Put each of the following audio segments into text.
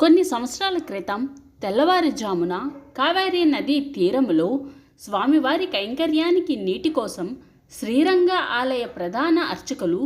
కొన్ని సంవత్సరాల క్రితం తెల్లవారుజామున కావేరీ నదీ తీరములో స్వామివారి కైంకర్యానికి నీటి కోసం శ్రీరంగ ఆలయ ప్రధాన అర్చకులు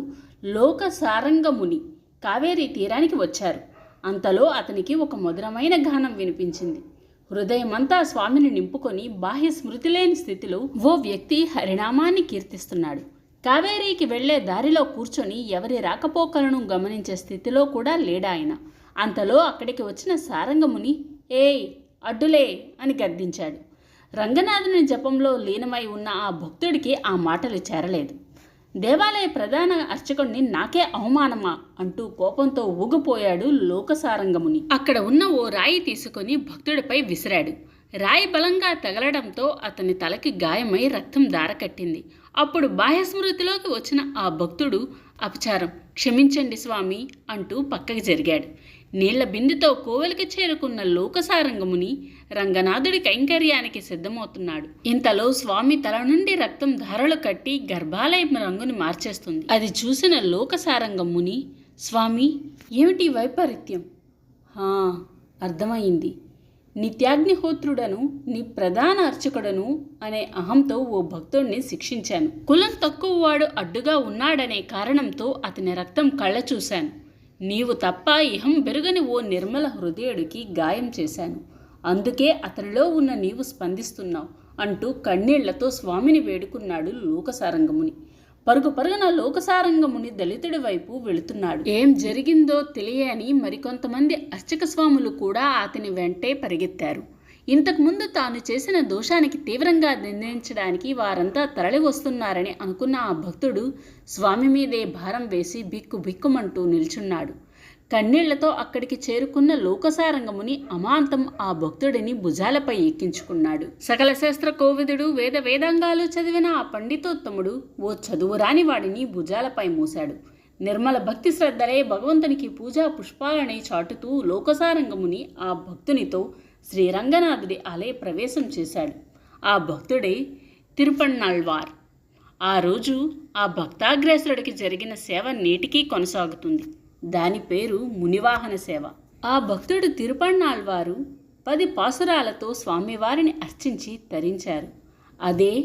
లోక సారంగముని కావేరీ తీరానికి వచ్చారు. అంతలో అతనికి ఒక మధురమైన గానం వినిపించింది. హృదయమంతా స్వామిని నింపుకొని బాహ్య స్మృతి లేని స్థితిలో ఓ వ్యక్తి హరినామాన్ని కీర్తిస్తున్నాడు. కావేరీకి వెళ్ళే దారిలో కూర్చొని ఎవరి రాకపోకలను గమనించే స్థితిలో కూడా లేడాయన. అంతలో అక్కడికి వచ్చిన సారంగముని ఏయ్ అడ్డులే అని గద్దించాడు. రంగనాథుని జపంలో లీనమై ఉన్న ఆ భక్తుడికి ఆ మాటలు చేరలేదు. దేవాలయ ప్రధాన అర్చకుడిని నాకే అవమానమా అంటూ కోపంతో ఊగిపోయాడు లోకసారంగముని అక్కడ ఉన్న ఓ రాయి తీసుకొని భక్తుడిపై విసిరాడు. రాయి బలంగా తగలడంతో అతని తలకి గాయమై రక్తం దారకట్టింది అప్పుడు బాహ్యస్మృతిలోకి వచ్చిన ఆ భక్తుడు అపచారం. క్షమించండి స్వామి అంటూ పక్కకి జరిగాడు. నీళ్ళ బిందుతో కోవెలకి చేరుకున్న లోకసారంగముని రంగనాథుడి కైంకర్యానికి సిద్ధమవుతున్నాడు. ఇంతలో స్వామి తల నుండి రక్తం ధారలు కట్టి గర్భాలయం రంగుని మార్చేస్తుంది. అది చూసిన లోకసారంగముని స్వామి ఏమిటి వైపరీత్యం? అర్థమైంది నిత్యాగ్నిహోత్రుడను నీ ప్రధాన అర్చకుడను అనే అహంతో ఓ భక్తుడిని శిక్షించాను. కులం తక్కువ వాడు అడ్డుగా ఉన్నాడనే కారణంతో అతని రక్తం కళ్ళ చూశాను నీవు తప్ప ఇహం బెరుగని ఓ నిర్మల హృదయుడికి గాయం చేశాను. అందుకే అతనిలో ఉన్న నీవు స్పందిస్తున్నావు అంటూ కన్నీళ్ళతో స్వామిని వేడుకున్నాడు లోకసారంగముని. పరుగు పరుగున లోకసారంగముని దళితుడి వైపు వెళుతున్నాడు. ఏం జరిగిందో తెలియని మరికొంతమంది అర్చక స్వాములు కూడా అతని వెంటే పరిగెత్తారు. ఇంతకుముందు తాను చేసిన దోషానికి తీవ్రంగా నిందించడానికి వారంతా తరలి వస్తున్నారని అనుకున్న ఆ భక్తుడు స్వామి మీదే భారం వేసి బిక్కు బిక్కుమంటూ నిల్చున్నాడు. కన్నీళ్ళతో అక్కడికి చేరుకున్న లోకసారంగముని అమాంతం ఆ భక్తుడిని భుజాలపై ఎక్కించుకున్నాడు. సకల శాస్త్ర కోవిదుడు వేద వేదాంగాలు చదివిన ఆ పండితోత్తముడు ఓ చదువురాని వాడిని భుజాలపై మూశాడు. నిర్మల భక్తి శ్రద్ధలే భగవంతునికి పూజా పుష్పాలని చాటుతూ లోకసారంగముని ఆ భక్తునితో శ్రీరంగనాథుడి ఆలయ ప్రవేశం చేశాడు. ఆ భక్తుడే తిరుపన్నాళ్వార్. ఆ రోజు ఆ భక్తాగ్రేసురుడికి జరిగిన సేవ నేటికీ కొనసాగుతుంది. దాని పేరు మునివాహన సేవ. ఆ భక్తుడు తిరుపన్నాళ్వారు పది పాసురాలతో స్వామివారిని అర్చించి తరించారు. అదే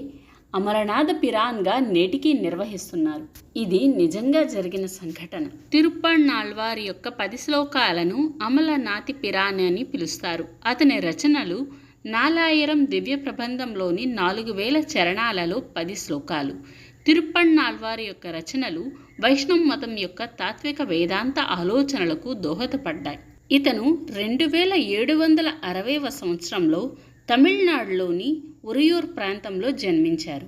అమరనాథ పిరాన్గా నేటికీ నిర్వహిస్తున్నారు. ఇది నిజంగా జరిగిన సంఘటన. తిరుపన్నాళ్వారి యొక్క పది శ్లోకాలను అమలనాథి పిరాన్ అని పిలుస్తారు. అతని రచనలు నాలాయిరం దివ్య ప్రబంధంలోని నాలుగు వేల చరణాలలో పది శ్లోకాలు. తిరుప్పన్నాళ్వారి యొక్క రచనలు వైష్ణవ మతం యొక్క తాత్విక వేదాంత ఆలోచనలకు దోహదపడ్డాయి. ఇతను రెండు వేల ఏడు వందల అరవైవ సంవత్సరంలో తమిళనాడులోని ఉరియూర్ ప్రాంతంలో జన్మించారు.